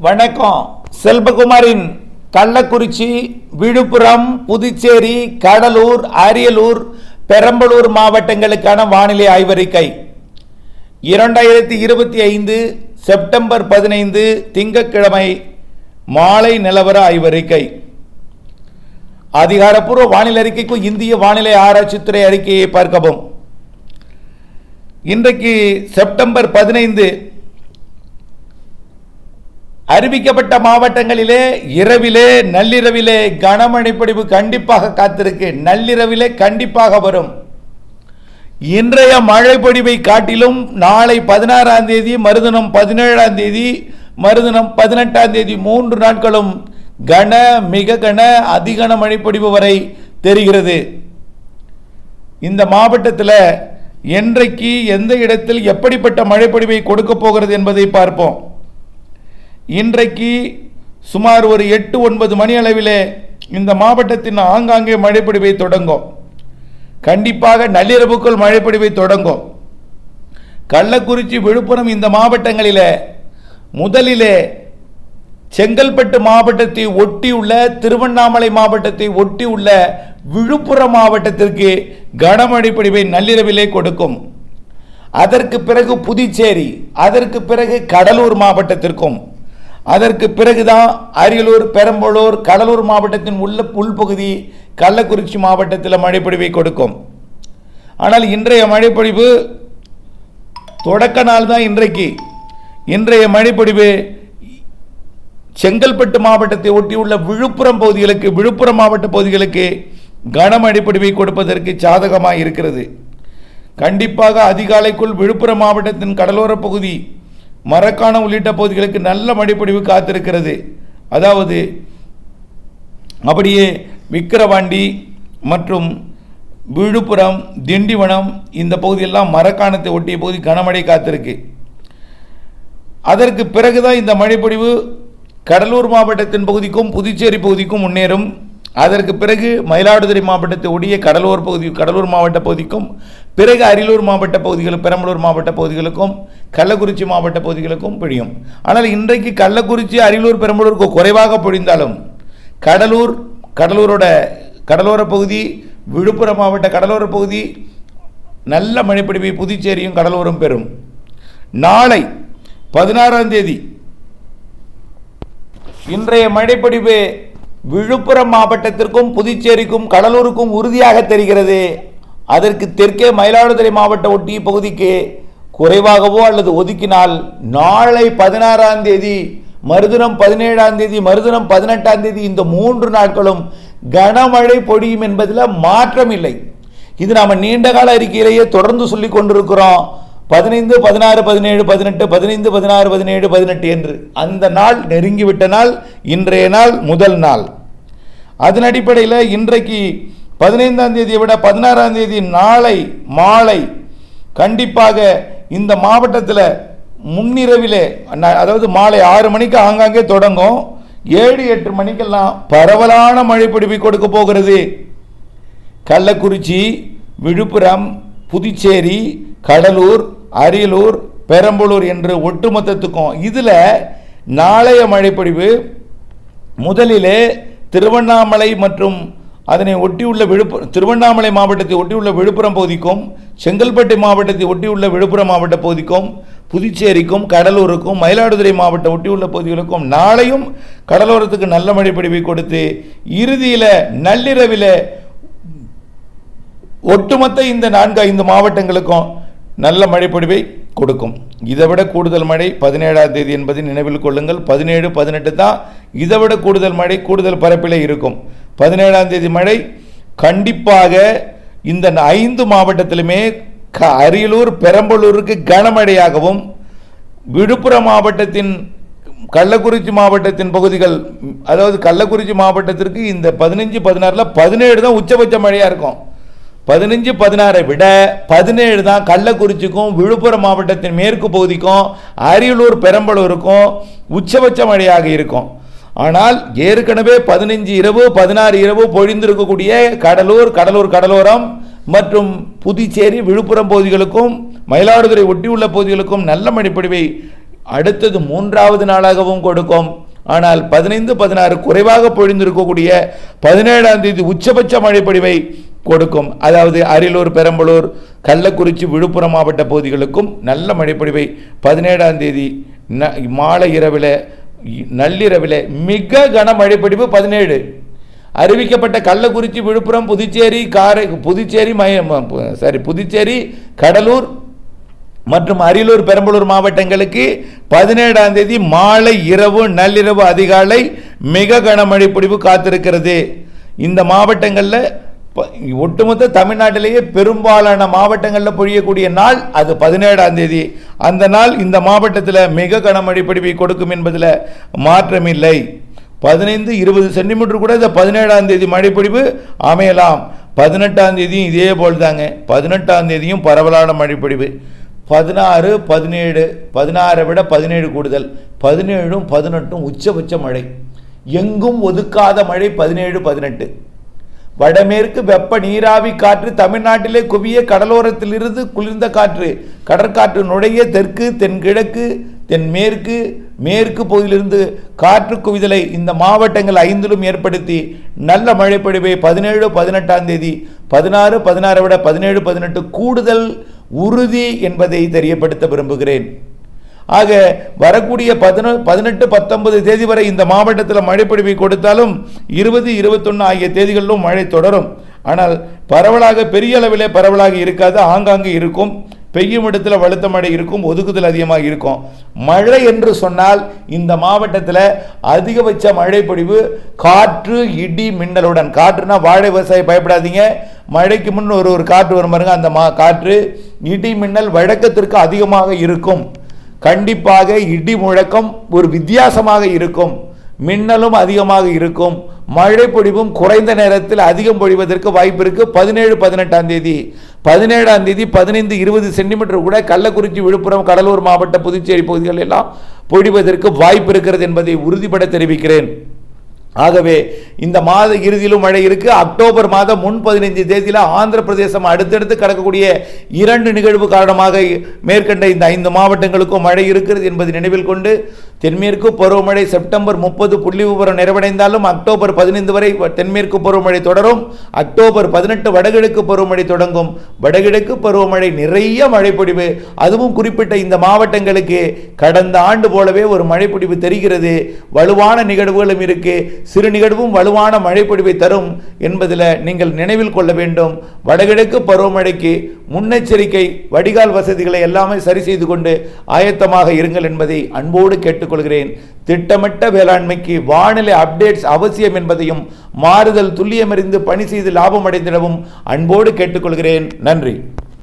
வணக்கம். செல்வகுமாரின் கள்ளக்குறிச்சி விழுப்புரம் புதுச்சேரி கடலூர் அரியலூர் பெரம்பலூர் மாவட்டங்களுக்கான வானிலை ஆய்வறிக்கை. இரண்டாயிரத்தி இருபத்தி ஐந்து செப்டம்பர் பதினைந்து திங்கட்கிழமை மாலை நிலவர ஆய்வறிக்கை. அதிகாரப்பூர்வ வானிலை அறிக்கைக்கும் இந்திய வானிலை ஆராய்ச்சித்துறை அறிக்கையை பார்க்கவும். இன்றைக்கு செப்டம்பர் பதினைந்து அறிவிக்கப்பட்ட மாவட்டங்களிலே இரவிலே நள்ளிரவிலே கனமழை பொழிவு கண்டிப்பாக காத்திருக்கு. நள்ளிரவிலே கண்டிப்பாக வரும். இன்றைய மழை பொழிவை காட்டிலும் நாளை பதினாறாம் தேதி மறுதினம் பதினேழாம் தேதி மறுதினம் பதினெட்டாம் தேதி மூன்று நாட்களும் கன மிக கன அதிகன மழைப்பொழிவு வரை தெரிகிறது. இந்த மாவட்டத்தில் என்றைக்கு எந்த இடத்தில் எப்படிப்பட்ட மழைப்பொழிவை கொடுக்க போகிறது என்பதை பார்ப்போம். இன்றைக்கு சுமார் ஒரு எட்டு ஒன்பது மணி அளவிலே இந்த மாவட்டத்தின் ஆங்காங்கே மழைப்பொழிவை தொடங்கும். கண்டிப்பாக நள்ளிரவுக்குள் மழைப்பொழிவை தொடங்கும். கள்ளக்குறிச்சி விழுப்புரம் இந்த மாவட்டங்களில் முதலிலே செங்கல்பட்டு மாவட்டத்தை ஒட்டியுள்ள திருவண்ணாமலை மாவட்டத்தை ஒட்டியுள்ள விழுப்புரம் மாவட்டத்திற்கு கனமழை பொழிவை நள்ளிரவிலே கொடுக்கும். அதற்கு பிறகு புதுச்சேரி அதற்கு பிறகு கடலூர் மாவட்டத்திற்கும் அதற்கு பிறகுதான் அரியலூர் பெரம்பலூர் கடலூர் மாவட்டத்தின் உள்ள உள்பகுதி கள்ளக்குறிச்சி மாவட்டத்தில் மழைப்பொழிவை கொடுக்கும். ஆனால் இன்றைய மழைப்பொழிவு தொடக்க நாள் தான் இன்றைக்கு. இன்றைய மழைப்பொழிவு செங்கல்பட்டு மாவட்டத்தை ஒட்டியுள்ள விழுப்புரம் பகுதிகளுக்கு விழுப்புரம் மாவட்ட பகுதிகளுக்கு கனமழை பொழிவை கொடுப்பதற்கு சாதகமாக இருக்கிறது. கண்டிப்பாக அதிகாலைக்குள் விழுப்புரம் மாவட்டத்தின் கடலோர பகுதி மரக்காணம் உள்ளிட்ட பகுதிகளுக்கு நல்ல மழைப்பொழிவு காத்திருக்கிறது. அதாவது அப்படியே விக்கிரவாண்டி மற்றும் விழுப்புரம் திண்டிவனம் இந்த பகுதியெல்லாம் மரக்காணத்தை ஒட்டிய பகுதி கனமழை காத்திருக்கு. அதற்கு பிறகுதான் இந்த மழைப்பொழிவு கடலூர் மாவட்டத்தின் பகுதிக்கும் புதுச்சேரி பகுதிக்கும் முன்னேறும். அதற்கு பிறகு மயிலாடுதுறை மாவட்டத்தை ஒடிய கடலூர் பகுதி கடலூர் மாவட்ட பகுதிக்கும் பிறகு அரியலூர் மாவட்ட பகுதிகளும் பெரம்பலூர் மாவட்ட பகுதிகளுக்கும் கள்ளக்குறிச்சி மாவட்ட பகுதிகளுக்கும் பொழியும். ஆனால் இன்றைக்கு கள்ளக்குறிச்சி அரியலூர் பெரம்பலூருக்கு குறைவாக பொழிந்தாலும் கடலூர் கடலூரோட கடலோர பகுதி விழுப்புரம் மாவட்ட கடலோர பகுதி நல்ல மழைப்பிடிவை புதுச்சேரியும் கடலூரும் பெறும். நாளை பதினாறாம் தேதி இன்றைய மழைப்பொழிவு விழுப்புரம் மாவட்டத்திற்கும் புதுச்சேரிக்கும் கடலூருக்கும் உறுதியாக தெரிகிறது. அதற்கு தெற்கே மயிலாடுதுறை மாவட்ட ஒட்டிய பகுதிக்கு குறைவாகவோ அல்லது ஒதுக்கினால் நாளை பதினாறாம் தேதி மறுதினம் பதினேழாம் தேதி மறுதினம் பதினெட்டாம் தேதி இந்த மூன்று நாட்களும் கனமழை பொழியும் என்பதில் மாற்றம் இல்லை இது நாம் நீண்டகால அறிக்கையிலேயே தொடர்ந்து சொல்லி கொண்டிருக்கிறோம். பதினைந்து பதினாறு பதினேழு பதினெட்டு பதினைந்து பதினாறு பதினேழு பதினெட்டு என்று. அந்த நாள் நெருங்கிவிட்ட நாள் இன்றைய நாள் முதல் நாள். அதன் அடிப்படையில் இன்றைக்கு பதினைந்தாம் தேதியை விட பதினாறாம் தேதி நாளை மாலை கண்டிப்பாக இந்த மாவட்டத்தில் முன்னிரவிலே அதாவது மாலை ஆறு மணிக்கு ஆங்காங்கே தொடங்கும். ஏழு எட்டு மணிக்கெல்லாம் பரவலான மழை பிடிப்பு கொடுக்க போகிறது. கள்ளக்குறிச்சி விழுப்புரம் புதுச்சேரி கடலூர் அரியலூர் பெரம்பலூர் என்று ஒட்டுமொத்தத்துக்கும் இதில் நாளைய மழைப்பொழிவு முதலிலே திருவண்ணாமலை மற்றும் அதனை ஒட்டியுள்ள விழுப்புரம் திருவண்ணாமலை மாவட்டத்தை ஒட்டியுள்ள விழுப்புரம் பகுதிக்கும் செங்கல்பட்டு மாவட்டத்தை ஒட்டியுள்ள விழுப்புரம் மாவட்ட பகுதிக்கும் புதுச்சேரிக்கும் கடலூருக்கும் மயிலாடுதுறை மாவட்டம் ஒட்டியுள்ள பகுதிகளுக்கும் நாளையும் கடலோரத்துக்கு நல்ல மழைப்பொழிவை கொடுத்து இறுதியில் நள்ளிரவில் ஒட்டுமொத்த இந்த நான்கு ஐந்து மாவட்டங்களுக்கும் நல்ல மழைப்பொழிவை கொடுக்கும். இதை விட கூடுதல் மழை பதினேழாம் தேதி என்பதை நினைவில் கொள்ளுங்கள். பதினேழு பதினெட்டு தான் இதை விட கூடுதல் மழை கூடுதல் பரப்பில் இருக்கும். பதினேழாம் தேதி மழை கண்டிப்பாக இந்த ஐந்து மாவட்டத்திலுமே க- அரியலூர் பெரம்பலூருக்கு கனமழையாகவும் விழுப்புரம் மாவட்டத்தின் கள்ளக்குறிச்சி மாவட்டத்தின் பகுதிகள் அதாவது கள்ளக்குறிச்சி மாவட்டத்திற்கு இந்த பதினஞ்சு பதினாறில் பதினேழு தான் உச்சபட்ச மழையாக இருக்கும். பதினஞ்சு பதினாறை விட பதினேழு தான் கள்ளக்குறிச்சிக்கும் விழுப்புரம் மாவட்டத்தின் மேற்கு பகுதிக்கும் அரியலூர் பெரம்பலூருக்கும் உச்சபட்ச மழையாக இருக்கும். ஆனால் ஏற்கனவே பதினஞ்சு இரவு பதினாறு இரவு பொழிந்திருக்கக்கூடிய கடலூர் கடலூர் கடலோரம் மற்றும் புதுச்சேரி விழுப்புரம் பகுதிகளுக்கும் மயிலாடுதுறை ஒட்டியுள்ள பகுதிகளுக்கும் நல்ல மழைப்பொழிவை அடுத்தது மூன்றாவது நாளாகவும் கொடுக்கும். ஆனால் பதினைந்து பதினாறு குறைவாக பொழிந்திருக்கக்கூடிய பதினேழாம் தேதி உச்சபட்ச மழைப்பொழிவை கொடுக்கும். அதாவது அரியலூர் பெரம்பலூர் கள்ளக்குறிச்சி விழுப்புரம் மாவட்ட பகுதிகளுக்கும் நல்ல மழைப்பொழிவை. பதினேழாம் தேதி ந- மாலை இரவில் நள்ளிரவில் மிக கன மழைப்பொழிவு பதினேழு. அறிவிக்கப்பட்ட கள்ளக்குறிச்சி விழுப்புரம் புதுச்சேரி காரை புதுச்சேரி மய சாரி புதுச்சேரி கடலூர் மற்றும் அரியலூர் பெரம்பலூர் மாவட்டங்களுக்கு பதினேழாம் தேதி மாலை இரவு நள்ளிரவு அதிகாலை மிக கனமழை பொழிவு காத்திருக்கிறது. இந்த மாவட்டங்களில் ஒட்டுமொத்த தமிழ்நாட்டிலேயே பெரும்பாலான மாவட்டங்களில் பொழியக்கூடிய நாள் அது பதினேழாம் தேதி. அந்த நாள் இந்த மாவட்டத்தில் மிக கனமழை பொழிவை கொடுக்கும் என்பதில் மாற்றமில்லை. பதினைந்து இருபது சென்டிமீட்டர் கூட இந்த பதினேழாம் தேதி மழைப்பொழிவு அமையலாம். பதினெட்டாம் தேதியும் இதே போல் தாங்க பதினெட்டாம் தேதியும் பரவலான மழைப்பொழிவு பதினாறு பதினேழு பதினாறை விட பதினேழு கூடுதல். பதினேழும் பதினெட்டும் உச்சபட்ச மழை. எங்கும் ஒதுக்காத மழை பதினேழு பதினெட்டு. வடமேற்கு வெப்ப நீராவி காற்று தமிழ்நாட்டிலே குவிய கடலோரத்திலிருந்து குளிர்ந்த காற்று. கடற்காற்று நுழைய தெற்கு தென்கிழக்கு தென்மேற்கு மேற்கு பகுதியிலிருந்து காற்று குவிதலை இந்த மாவட்டங்கள் ஐந்திலும் ஏற்படுத்தி. நல்ல மழைப்பொழிவை பதினேழு பதினெட்டாம் தேதி பதினாறு பதினாறை விட பதினேழு பதினெட்டு கூடுதல் உறுதி என்பதை தெரியப்படுத்த விரும்புகிறேன். ஆக வரக்கூடிய பதினொ பதினெட்டு பத்தொன்பது தேதி வரை இந்த மாவட்டத்தில் மழைப்பொழிவை கொடுத்தாலும் இருபது இருபத்தொன்று ஆகிய தேதிகளிலும் மழை தொடரும். ஆனால் பரவலாக பெரிய அளவிலே பரவலாக இருக்காது ஆங்காங்கு இருக்கும். பெய்யும் இடத்துல வலுத்த மழை இருக்கும் ஒதுக்குதல் அதிகமாக இருக்கும். மழை என்று சொன்னால் இந்த மாவட்டத்தில் அதிகபட்ச மழைப்பொழிவு காற்று இடி மின்னலுடன். காற்றுனா வாழை விவசாயி பயப்படாதீங்க. மழைக்கு முன் ஒரு ஒரு காற்று வரும் பாருங்க அந்த மா காற்று இடி மின்னல் வழக்கத்திற்கு அதிகமாக இருக்கும். கண்டிப்பாக இடி முழக்கம் ஒரு வித்தியாசமாக இருக்கும். மின்னலும் அதிகமாக இருக்கும். மழை பொழிவும் குறைந்த நேரத்தில் அதிகம் பொழிவதற்கு வாய்ப்பு இருக்கு. பதினேழு பதினெட்டாம் தேதி. பதினேழாம் தேதி பதினைந்து இருபது சென்டிமீட்டர் கூட கள்ளக்குறிச்சி விழுப்புரம் கடலூர் மாவட்ட புதுச்சேரி பகுதிகள் எல்லாம் பொழிவதற்கு வாய்ப்பு இருக்கிறது என்பதை உறுதிபட தெரிவிக்கிறேன். ஆகவே இந்த மாத இறுதியிலும் மழை இருக்கு. அக்டோபர் மாதம் முன் பதினைந்து தேதியில் ஆந்திர பிரதேசம் அடுத்தடுத்து கடக்கக்கூடிய இரண்டு நிகழ்வு காரணமாக மேற்கண்ட இந்த ஐந்து மாவட்டங்களுக்கும் மழை இருக்கிறது என்பதை நினைவில் கொண்டு தென்மேற்கு பருவமழை செப்டம்பர் முப்பது புள்ளி விவரம் நிறைவடைந்தாலும் அக்டோபர் பதினைந்து வரை தென்மேற்கு பருவமழை தொடரும். அக்டோபர் பதினெட்டு வடகிழக்கு பருவமழை தொடங்கும். வடகிழக்கு பருவமழை நிறைய மழைப்பொழிவு. அதுவும் குறிப்பிட்ட இந்த மாவட்டங்களுக்கு கடந்த ஆண்டு போலவே ஒரு மழைப்பொழிவு தெரிகிறது. வலுவான நிகழ்வுகளும் இருக்கு. சிறு நிகழ்வும் வலுவான மழைப்பொழிவை தரும் என்பதில் நீங்கள் நினைவில் கொள்ள வேண்டும். வடகிழக்கு பருவமழைக்கு முன்னெச்சரிக்கை வடிகால் வசதிகளை எல்லாமே சரி செய்து கொண்டு ஆயத்தமாக இருங்கள் என்பதை அன்போடு கேட்டுக்கொள்கிறேன். திட்டமிட்ட வேளாண்மைக்கு வானிலை அப்டேட்ஸ் அவசியம் என்பதையும் மாறுதல் துல்லியமறிந்து பணி செய்து லாபம் அடைந்திடவும் அன்போடு கேட்டுக்கொள்கிறேன். நன்றி.